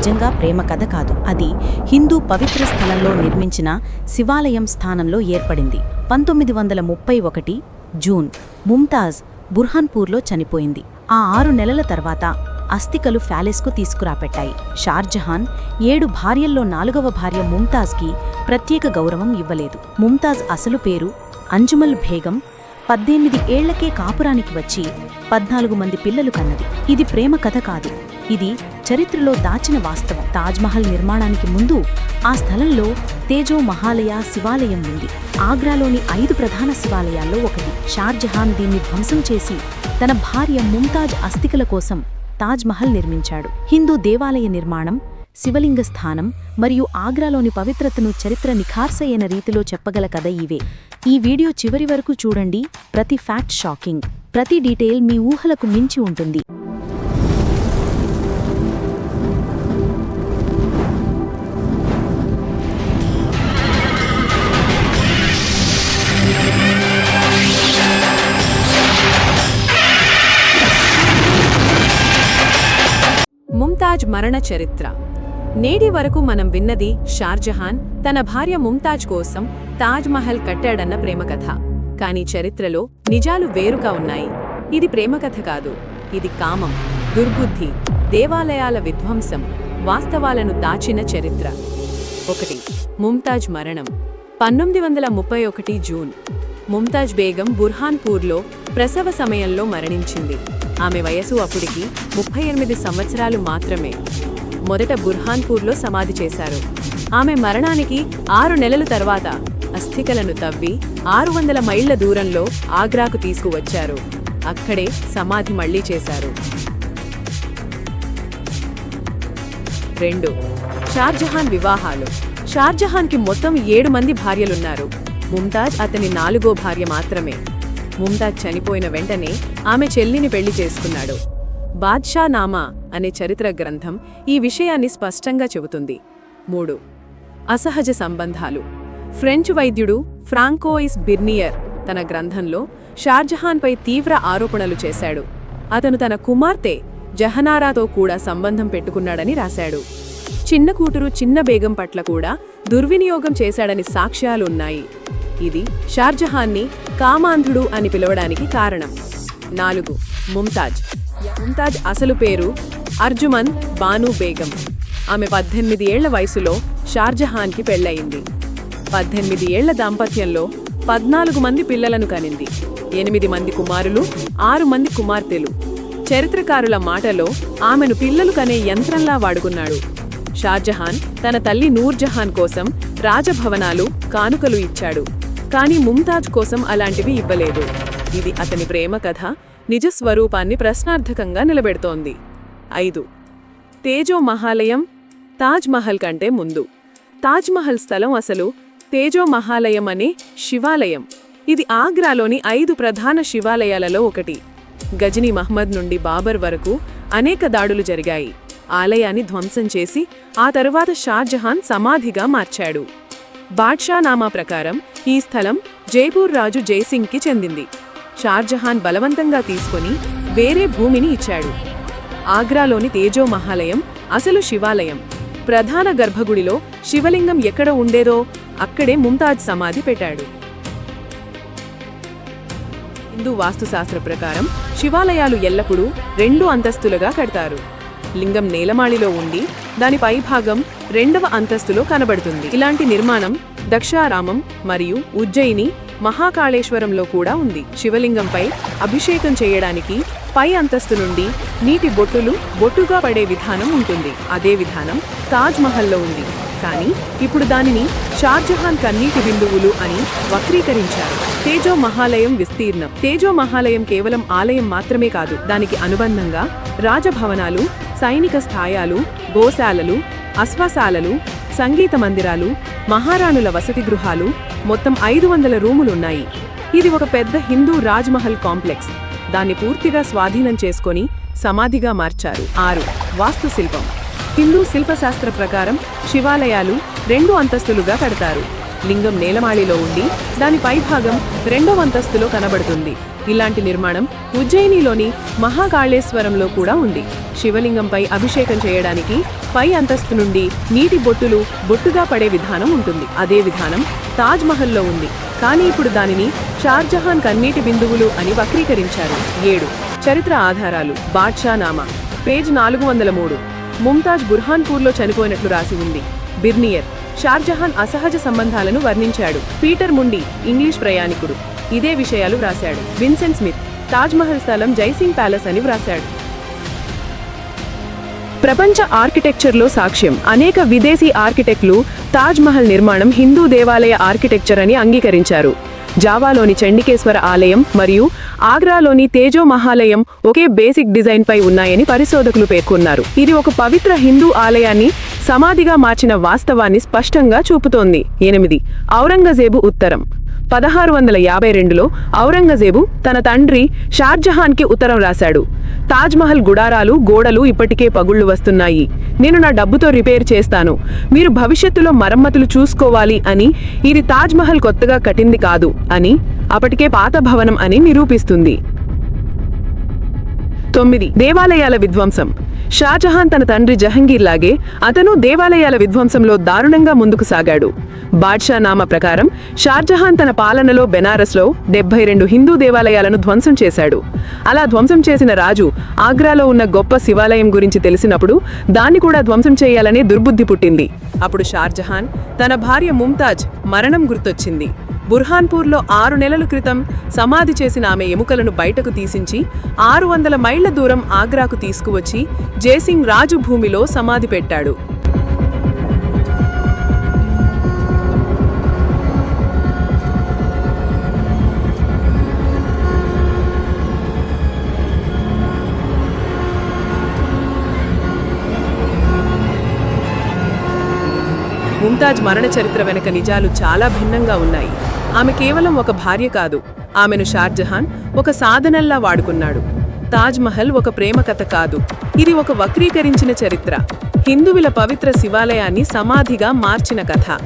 నిజంగా ప్రేమ కథ కాదు. అది హిందూ పవిత్ర స్థలంలో నిర్మించిన శివాలయం స్థానంలో ఏర్పడింది. పంతొమ్మిది వందల ముప్పై ఒకటి జూన్ ముంతాజ్ బుర్హాన్పూర్లో చనిపోయింది. ఆ ఆరు నెలల తర్వాత అస్థికలు ఫ్యాలెస్కు తీసుకురాపెట్టాయి షార్జహాన్ ఏడు భార్యల్లో నాలుగవ భార్య ముంతాజ్కి ప్రత్యేక గౌరవం ఇవ్వలేదు. ముంతాజ్ అసలు పేరు అంజుమల్ బేగం. పద్దెనిమిది ఏళ్ళకే కాపురానికి వచ్చి పద్నాలుగు మంది పిల్లలు కన్నది. ఇది ప్రేమ కథ కాదు. ఇది చరిత్రలో దాచిన వాస్తవం. తాజ్మహల్ నిర్మాణానికి ముందు ఆ స్థలంలో తేజో మహాలయ శివాలయం ఉంది. ఆగ్రాలోని ఐదు ప్రధాన శివాలయాల్లో ఒకటి. షార్జహాన్ దీన్ని ధ్వంసం చేసి తన భార్య ముంతాజ్ అస్థికల కోసం తాజ్మహల్ నిర్మించాడు. హిందూ దేవాలయ నిర్మాణం శివలింగ స్థానం మరియు ఆగ్రాలోని పవిత్రతను చరిత్ర నిఖార్సైన రీతిలో చెప్పగల కథ ఇవే. ఈ వీడియో చివరి వరకు చూడండి. ప్రతి ఫ్యాక్ట్ షాకింగ్. ప్రతి డీటెయిల్ మీ ఊహలకు మించి ఉంటుంది. ముంతాజ్ మరణ చరిత్ర. నేటి వరకు మనం విన్నది షార్జహాన్ తన భార్య ముంతాజ్ కోసం తాజ్ మహల్ కట్టాడన్న ప్రేమకథ. కానీ చరిత్రలో నిజాలు వేరుగా ఉన్నాయి. ఇది ప్రేమకథ కాదు. ఇది కామం దుర్బుద్ధి దేవాలయాల విధ్వంసం వాస్తవాలను దాచిన చరిత్ర. ఒకటి ముంతాజ్ మరణం. పంతొమ్మిది వందల ముప్పై ఒకటి జూన్. ముంతాజ్ బేగం బుర్హాన్పూర్లో ప్రసవ సమయంలో మరణించింది. ఆమె వయసు అప్పుడికి ముప్పై ఎనిమిది సంవత్సరాలు మాత్రమే. మొదట బుర్హాన్పూర్లో సమాధి చేశారు. ఆమె మరణానికి ఆరు నెలల తర్వాత అస్థికలను తవ్వి ఆరు వందల మైళ్ళ దూరంలో ఆగ్రాకు తీసుకువచ్చారు. అక్కడే సమాధి మళ్ళీ చేశారు. రెండు. షార్జహాన్ వివాహాలు. షార్జహాన్కి మొత్తం ఏడు మంది భార్యలున్నారు. ముంతాజ్ అతని నాలుగో భార్య మాత్రమే. ముంతాజ్ చనిపోయిన వెంటనే ఆమె చెల్లిని పెళ్ళి చేసుకున్నాడు. బాద్షా నామా అనే చరిత్ర గ్రంథం ఈ విషయాన్ని స్పష్టంగా చెబుతుంది. మూడు. అసహజ సంబంధాలు. ఫ్రెంచ్ వైద్యుడు ఫ్రాంకోయిస్ బిర్నియర్ తన గ్రంథంలో షార్జహాన్పై తీవ్ర ఆరోపణలు చేశాడు. అతను తన కుమార్తె జహనారాతో కూడా సంబంధం పెట్టుకున్నాడని రాశాడు. చిన్న కూతురు చిన్న బేగం పట్ల కూడా దుర్వినియోగం చేశాడని సాక్ష్యాలున్నాయి. ఇది షార్జహాన్ని కామాంధుడు అని పిలవడానికి కారణం. నాలుగు ముంతాజ్. ముంతాజ్ అసలు పేరు అర్జుమన్ బాను బేగం. ఆమె పద్దెనిమిది ఏళ్ళ వయసులో షార్జహాన్కి పెళ్ళయింది పద్దెనిమిది ఏళ్ళ దాంపత్యంలో పద్నాలుగు మంది పిల్లలను కనింది. ఎనిమిది మంది కుమారులు ఆరు మంది కుమార్తెలు. చరిత్రకారుల మాటలో ఆమెను పిల్లలు కనే యంత్రంలా వాడుకున్నాడు. షాజహాన్ తన తల్లి నూర్జహాన్ కోసం రాజభవనాలు కానుకలు ఇచ్చాడు. కానీ ముంతాజ్ కోసం అలాంటివి ఇవ్వలేదు. ఇది అతని ప్రేమ కథ నిజ స్వరూపాన్ని ప్రశ్నార్థకంగా నిలబెడుతోంది. ఐదు. తేజో మహాలయం తాజ్ మహల్ కంటే ముందు. తాజ్ మహల్ స్థలం అసలు తేజో మహాలయం అనే శివాలయం. ఇది ఆగ్రాలోని ఐదు ప్రధాన శివాలయాలలో ఒకటి. గజనీ మహ్మద్ నుండి బాబర్ వరకు అనేక దాడులు జరిగాయి. ఆలయాన్ని ధ్వంసం చేసి ఆ తరువాత షాజహాన్ సమాధిగా మార్చాడు. బాద్షానామా ప్రకారం ఈ స్థలం జైపూర్ రాజు జైసింగ్కి చెందింది. షార్జహాన్ బలవంతంగా తీసుకొని వేరే భూమిని ఇచ్చాడు. ఆగ్రాలోని తేజో మహాలయం అసలు శివాలయం. ప్రధాన గర్భగుడిలో శివలింగం ఎక్కడ ఉండేదో అక్కడే ముంతాజ్ సమాధి పెట్టాడు. హిందూ వాస్తుశాస్త్ర ప్రకారం శివాలయాలు ఎల్లప్పుడూ రెండు అంతస్తులుగా కడతారు. లింగం నేలమాళిలో ఉండి దాని పైభాగం రెండవ అంతస్తులో కనబడుతుంది. ఇలాంటి నిర్మాణం దక్షారామం మరియు ఉజ్జయిని మహాకాళేశ్వరంలో కూడా ఉంది. శివలింగంపై అభిషేకం చేయడానికి పై అంతస్తు నుండి నీటి బొట్టులు బొట్టుగా పడే విధానం ఉంటుంది. అదే విధానం తాజ్ మహల్లో ఉంది. కానీ ఇప్పుడు దానిని షార్జహాన్ కన్నీటి బిందువులు అని వక్రీకరించారు. తేజో మహాలయం విస్తీర్ణం. తేజో మహాలయం కేవలం ఆలయం మాత్రమే కాదు దానికి అనుబంధంగా రాజభవనాలు సైనిక స్థాయాలు గోశాలలు అశ్వశాలలు సంగీత మందిరాలు మహారాణుల వసతి గృహాలు మొత్తం ఐదు వందల రూములున్నాయి. ఇది ఒక పెద్ద హిందూ రాజ్మహల్ కాంప్లెక్స్. దాన్ని పూర్తిగా స్వాధీనం చేసుకొని సమాధిగా మార్చారు. ఆరు వాస్తుశిల్పం హిందూ శిల్పశాస్త్ర ప్రకారం శివాలయాలు రెండు అంతస్తులుగా కడతారు. లింగం నేలమాళిలో ఉండి దాని పైభాగం రెండవ అంతస్తులో కనబడుతుంది. ఇలాంటి నిర్మాణం ఉజ్జయినిలోని మహాకాళేశ్వరంలో కూడా ఉంది. శివలింగంపై అభిషేకం చేయడానికి పై అంతస్తు నుండి నీటి బొట్టులు బొట్టుగా పడే విధానం ఉంటుంది. అదే విధానం తాజ్ మహల్లో ఉంది. కానీ ఇప్పుడు దానిని షార్జహాన్ కన్నీటి బిందువులు అని వక్రీకరించారు. ఏడు. చరిత్ర ఆధారాలు. బాద్షా నామా. పేజ్ నాలుగు వందల మూడు. ముంతాజ్ బుర్హాన్పూర్లో చనిపోయినట్లు రాసి ఉంది. బిర్నియర్. షార్జహాన్ అసహజ సంబంధాలను వర్ణించాడు. పీటర్ ముండి ఇంగ్లీష్ ప్రయాణికుడు. ఇదే విషయాలు వ్రాశాడు. విన్సెంట్ స్మిత్ తాజ్మహల్ స్థలం జైసింగ్ ప్యాలెస్ అని వ్రాశాడు. ప్రపంచ ఆర్కిటెక్చర్లో సాక్ష్యం అనేక విదేశీ ఆర్కిటెక్టులు తాజ్మహల్ నిర్మాణం హిందూ దేవాలయ ఆర్కిటెక్చర్ అని అంగీకరించారు. జావాలోని చండికేశ్వర ఆలయం మరియు ఆగ్రాలోని తేజో మహాలయం ఒకే బేసిక్ డిజైన్ పై ఉన్నాయని పరిశోధకులు పేర్కొన్నారు. ఇది ఒక పవిత్ర హిందూ ఆలయాన్ని సమాధిగా మార్చిన వాస్తవాన్ని స్పష్టంగా చూపుతోంది. ఎనిమిది ఔరంగజేబు ఉత్తరం. పదహారు వందల యాభై రెండులో ఔరంగజేబు తన తండ్రి షార్జహాన్కి ఉత్తరం రాశాడు. తాజ్మహల్ గుడారాలు గోడలు ఇప్పటికే పగుళ్ళు వస్తున్నాయి. నేను నా డబ్బుతో రిపేర్ చేస్తాను. మీరు భవిష్యత్తులో మరమ్మతులు చూసుకోవాలి అని ఇది తాజ్మహల్ కొత్తగా కట్టింది కాదు అని అప్పటికే పాత భవనం అని నిరూపిస్తుంది. తొమ్మిది. దేవాలయాల విధ్వంసం. షాజహాన్ తన తండ్రి జహంగీర్ లాగే అతను దేవాలయాల విధ్వంసంలో దారుణంగా ముందుకు సాగాడు. బాద్షా నామ ప్రకారం షాజహాన్ తన పాలనలో బెనారస్లో డెబ్బై రెండు హిందూ దేవాలయాలను ధ్వంసం చేశాడు. అలా ధ్వంసం చేసిన రాజు ఆగ్రాలో ఉన్న గొప్ప శివాలయం గురించి తెలిసినప్పుడు దాన్ని కూడా ధ్వంసం చేయాలనే దుర్బుద్ధి పుట్టింది. అప్పుడు షార్జహాన్ తన భార్య ముంతాజ్ మరణం గుర్తొచ్చింది. బుర్హాన్పూర్లో ఆరు నెలల క్రితం సమాధి చేసిన ఆమె ఎముకలను బయటకు తీసించి ఆరు వందల మైళ్ళ దూరం ఆగ్రాకు తీసుకువచ్చి జయసింగ్ రాజు భూమిలో సమాధి పెట్టాడు. ముంతాజ్ మరణ చరిత్ర వెనక నిజాలు చాలా భిన్నంగా ఉన్నాయి. ఆమె కేవలం ఒక భార్య కాదు. ఆమెను షార్జహాన్ ఒక సాధనల్లా వాడుకున్నాడు. తాజ్ మహల్ ఒక ప్రేమ కథ కాదు. ఇది ఒక వక్రీకరించిన చరిత్ర. హిందువుల పవిత్ర శివాలయాన్ని సమాధిగా మార్చిన కథ.